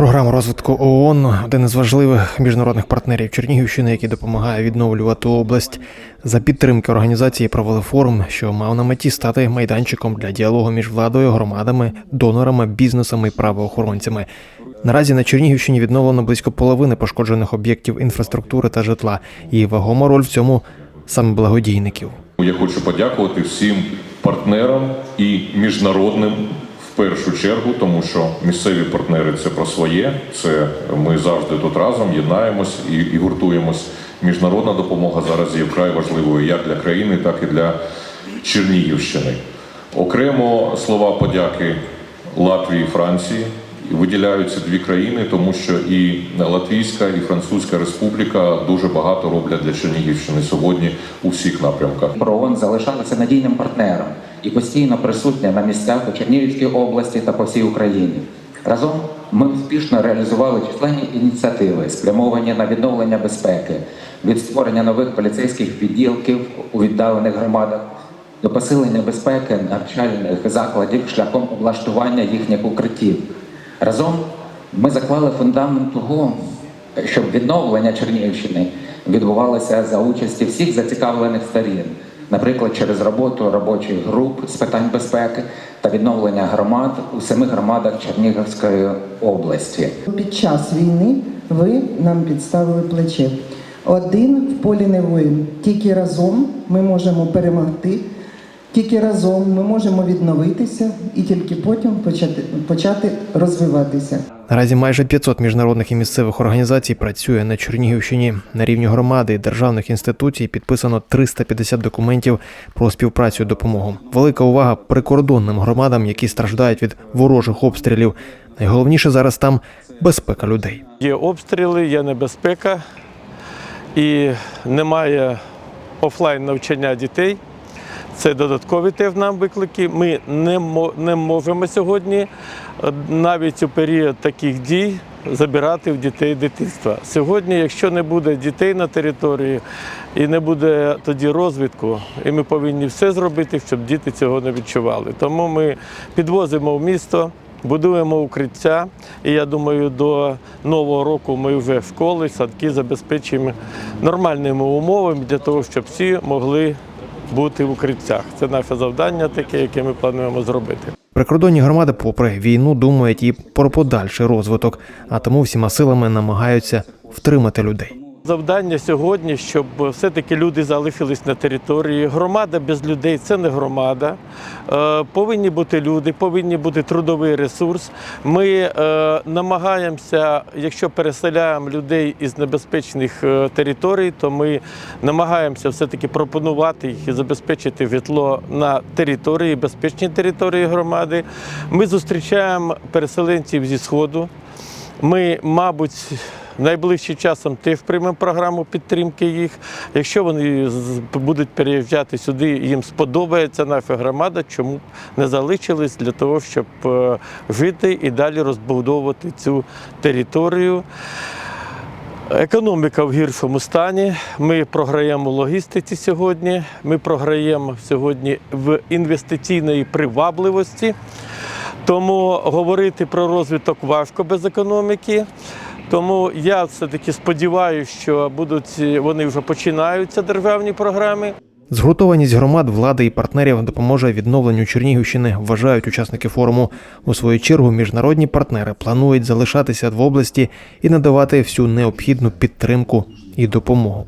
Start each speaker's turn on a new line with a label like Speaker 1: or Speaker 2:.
Speaker 1: Програма розвитку ООН один із важливих міжнародних партнерів Чернігівщини, який допомагає відновлювати область. За підтримки організації провели форум, що мав на меті стати майданчиком для діалогу між владою, громадами, донорами, бізнесами і правоохоронцями. Наразі на Чернігівщині відновлено близько половини пошкоджених об'єктів інфраструктури та житла, і вагома роль в цьому саме благодійників.
Speaker 2: Я хочу подякувати всім партнерам і міжнародним в першу чергу, тому що місцеві партнери це про своє. Це ми завжди тут разом єднаємось і, і гуртуємось. Міжнародна допомога зараз є вкрай важливою як для країни, так і для Чернігівщини. Окремо слова подяки Латвії і Франції. Виділяються дві країни, тому що і Латвійська, і Французька Республіка дуже багато роблять для Чернігівщини сьогодні у всіх напрямках.
Speaker 3: ПРООН залишалася надійним партнером і постійно присутня на місцях у Чернігівській області та по всій Україні. Разом ми успішно реалізували численні ініціативи, спрямовані на відновлення безпеки, від створення нових поліцейських відділків у віддалених громадах до посилення безпеки навчальних закладів шляхом облаштування їхніх укриттів. Разом ми заклали фундамент того, щоб відновлення Чернігівщини відбувалося за участі всіх зацікавлених сторін, наприклад, через роботу робочих груп з питань безпеки та відновлення громад у семи громадах Чернігівської області.
Speaker 4: Під час війни ви нам підставили плече. Один в полі не воїн. Тільки разом ми можемо перемогти, тільки разом ми можемо відновитися і тільки потім почати, почати розвиватися.
Speaker 1: Наразі майже 500 міжнародних і місцевих організацій працює на Чернігівщині. На рівні громади і державних інституцій підписано 350 документів про співпрацю і допомогу. Велика увага прикордонним громадам, які страждають від ворожих обстрілів. Найголовніше зараз там безпека людей.
Speaker 5: Є обстріли, є небезпека і немає офлайн навчання дітей. Це додаткові те нам виклики. Ми не, не можемо сьогодні е, навіть у період таких дій забирати в дітей дитинства. Сьогодні, якщо не буде дітей на території і не буде тоді розвитку, і ми повинні все зробити, щоб діти цього не відчували. Тому ми підвозимо в місто. Будуємо укриття, і я думаю, до нового року ми вже школи, садки забезпечимо нормальними умовами для того, щоб всі могли бути в укриттях. Це наше завдання, таке, яке ми плануємо зробити.
Speaker 1: Прикордонні громади, попри війну, думають і про подальший розвиток, а тому всіма силами намагаються втримати людей.
Speaker 5: Завдання сьогодні, щоб все-таки люди залишились на території. Громада без людей це не громада. Е, повинні бути люди, повинні бути трудовий ресурс. Ми е, намагаємося, якщо переселяємо людей із небезпечних е, територій, то ми намагаємося все-таки пропонувати їх і забезпечити житло на території, безпечній території громади. Ми зустрічаємо переселенців зі Сходу. Ми, мабуть, найближчим часом теж приймемо програму підтримки їх. Якщо вони будуть переїжджати сюди, їм сподобається наша громада, чому б не залишились для того, щоб е, жити і далі розбудовувати цю територію. Економіка в гіршому стані. Ми програємо в логістиці сьогодні. Ми програємо сьогодні в інвестиційної привабливості. Тому говорити про розвиток важко без економіки. Тому я все-таки сподіваюся, що будуть вони вже починаються державні програми.
Speaker 1: Згуртованість громад, влади і партнерів допоможе відновленню Чернігівщини, вважають учасники форуму. У свою чергу міжнародні партнери планують залишатися в області і надавати всю необхідну підтримку і допомогу.